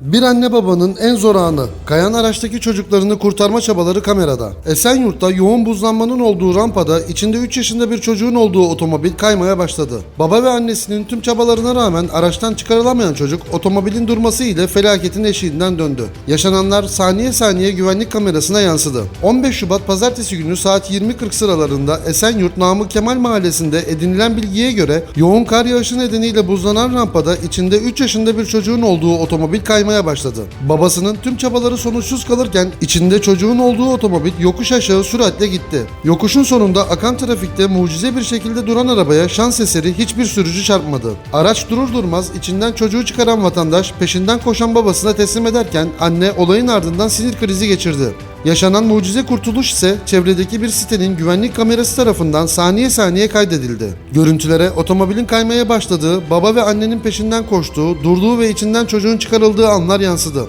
Bir anne babanın en zor anı. Kayan araçtaki çocuklarını kurtarma çabaları kamerada. Esenyurt'ta yoğun buzlanmanın olduğu rampada içinde 3 yaşında bir çocuğun olduğu otomobil kaymaya başladı. Baba ve annesinin tüm çabalarına rağmen araçtan çıkarılamayan çocuk otomobilin durması ile felaketin eşiğinden döndü. Yaşananlar saniye saniye güvenlik kamerasına yansıdı. 15 Şubat pazartesi günü saat 20.40 sıralarında Esenyurt Namık Kemal mahallesinde edinilen bilgiye göre yoğun kar yağışı nedeniyle buzlanan rampada içinde 3 yaşında bir çocuğun olduğu otomobil kaymaya başladı. Babasının tüm çabaları sonuçsuz kalırken içinde çocuğun olduğu otomobil yokuş aşağı süratle gitti. Yokuşun sonunda akan trafikte mucize bir şekilde duran arabaya şans eseri hiçbir sürücü çarpmadı. Araç durur durmaz içinden çocuğu çıkaran vatandaş peşinden koşan babasına teslim ederken anne olayın ardından sinir krizi geçirdi. Yaşanan mucize kurtuluş ise çevredeki bir sitenin güvenlik kamerası tarafından saniye saniye kaydedildi. Görüntülere otomobilin kaymaya başladığı, baba ve annenin peşinden koştuğu, durduğu ve içinden çocuğun çıkarıldığı anlar yansıdı.